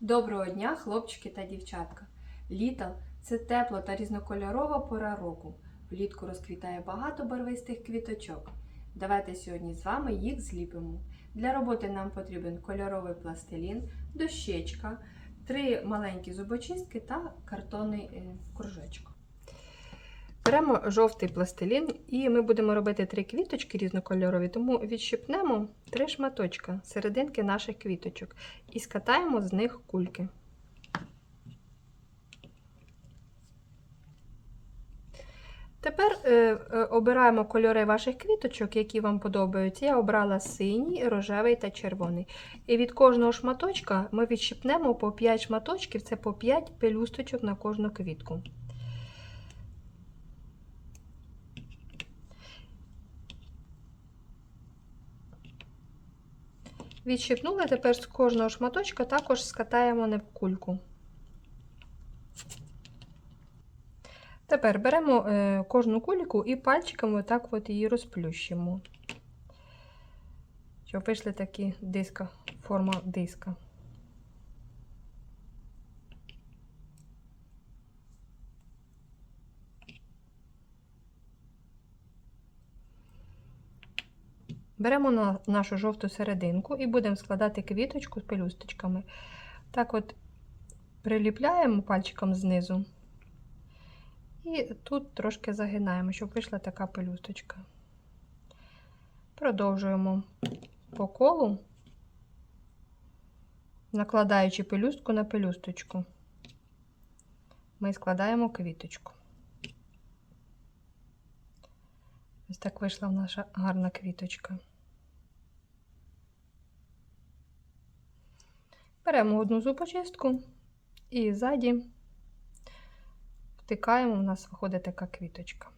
Доброго дня, хлопчики та дівчатка! Літо це тепла та різнокольорова пора року. Влітку розквітає багато барвистих квіточок. Давайте сьогодні з вами їх зліпимо. Для роботи нам потрібен кольоровий пластилін, дощечка, три маленькі зубочистки та картонний е, кружечок. Беремо жовтий пластилін і ми будемо робити три квіточки різнокольорові, тому відщипнемо три шматочка серединки наших квіточок і скатаємо з них кульки. Тепер е, е, обираємо кольори ваших квіточок, які вам подобаються. Я обрала синій, рожевий та червоний. І від кожного шматочка ми відщипнемо по 5 шматочків, це по 5 пелюсточок на кожну квітку. Відщипнули, тепер з кожного шматочка також скатаємо не в кульку. Тепер беремо е, кожну кульку і пальчиками отак от її розплющимо. Щоб вийшли такі диска, форма диска. Беремо на нашу жовту серединку і будемо складати квіточку з пелюсточками. Так от приліпляємо пальчиком знизу. І тут трошки загинаємо, щоб вийшла така пелюсточка. Продовжуємо по колу, накладаючи пелюстку на пелюсточку. Ми складаємо квіточку. Ось так вийшла наша гарна квіточка. Беремо одну зубочистку і ззаді втикаємо, у нас виходить така квіточка.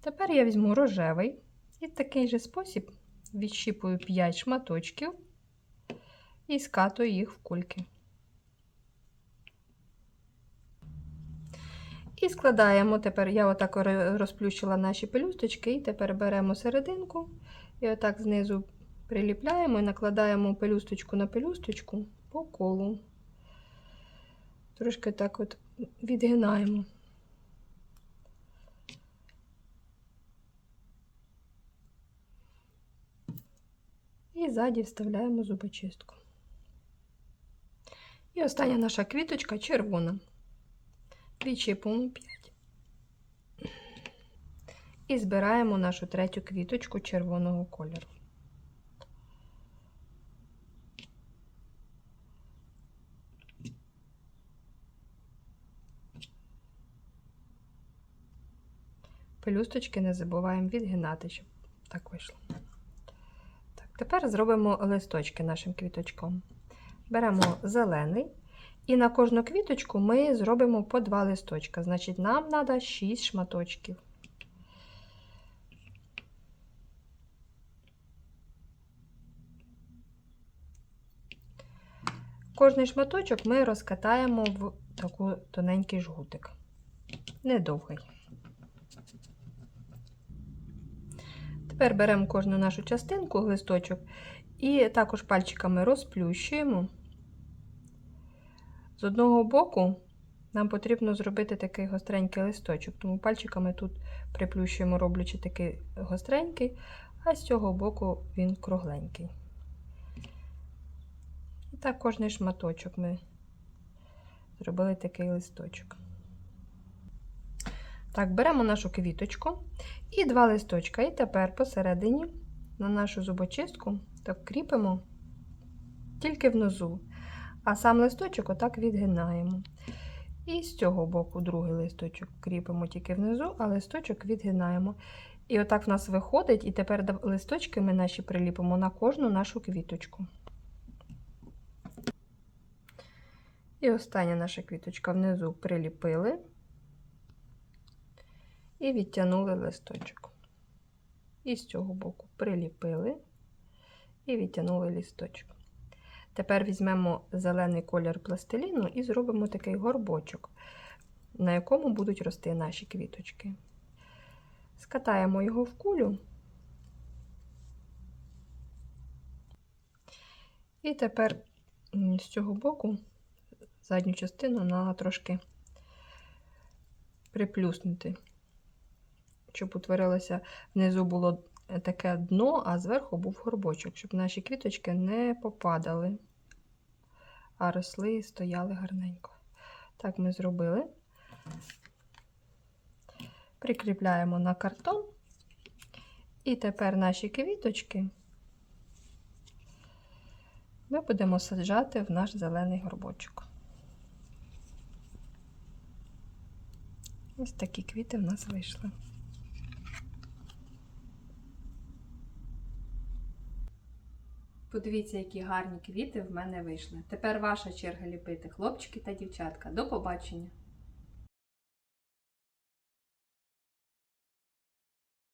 Тепер я візьму рожевий і в такий же спосіб відщіпую 5 шматочків і скатую їх в кульки. І складаємо, тепер я отак розплющила наші пелюсточки, і тепер беремо серединку і отак знизу приліпляємо і накладаємо пелюсточку на пелюсточку по колу. Трошки так от відгинаємо. І ззаді вставляємо зубочистку. І остання наша квіточка червона. Відчіпуємо 5. І збираємо нашу третю квіточку червоного кольору. Пелюсточки не забуваємо відгинати, щоб так вийшло. Так, Тепер зробимо листочки нашим квіточком. Беремо зелений. І на кожну квіточку ми зробимо по два листочка. Значить, нам треба 6 шматочків. Кожний шматочок ми розкатаємо в таку тоненький жгутик. Недовгий. Тепер беремо кожну нашу частинку, листочок, і також пальчиками розплющуємо. З одного боку нам потрібно зробити такий гостренький листочок, тому пальчиками тут приплющуємо, роблячи такий гостренький, а з цього боку він кругленький. І так кожний шматочок ми зробили такий листочок. Так, беремо нашу квіточку і два листочка. І тепер посередині на нашу зубочистку так кріпимо тільки внизу. А сам листочок отак відгинаємо. І з цього боку другий листочок кріпимо тільки внизу, а листочок відгинаємо. І отак в нас виходить, і тепер листочки ми наші приліпимо на кожну нашу квіточку. І остання наша квіточка внизу приліпили і відтягнули листочок. І з цього боку приліпили і відтягнули листочок. Тепер візьмемо зелений колір пластиліну і зробимо такий горбочок, на якому будуть рости наші квіточки. Скатаємо його в кулю. І тепер з цього боку задню частину на трошки приплюснути, щоб утворилося внизу було таке дно, а зверху був горбочок, щоб наші квіточки не попадали, а росли і стояли гарненько. Так ми зробили. Прикріпляємо на картон. І тепер наші квіточки ми будемо саджати в наш зелений горбочок. Ось такі квіти в нас вийшли. Подивіться, які гарні квіти в мене вийшли. Тепер ваша черга ліпити хлопчики та дівчатка. До побачення!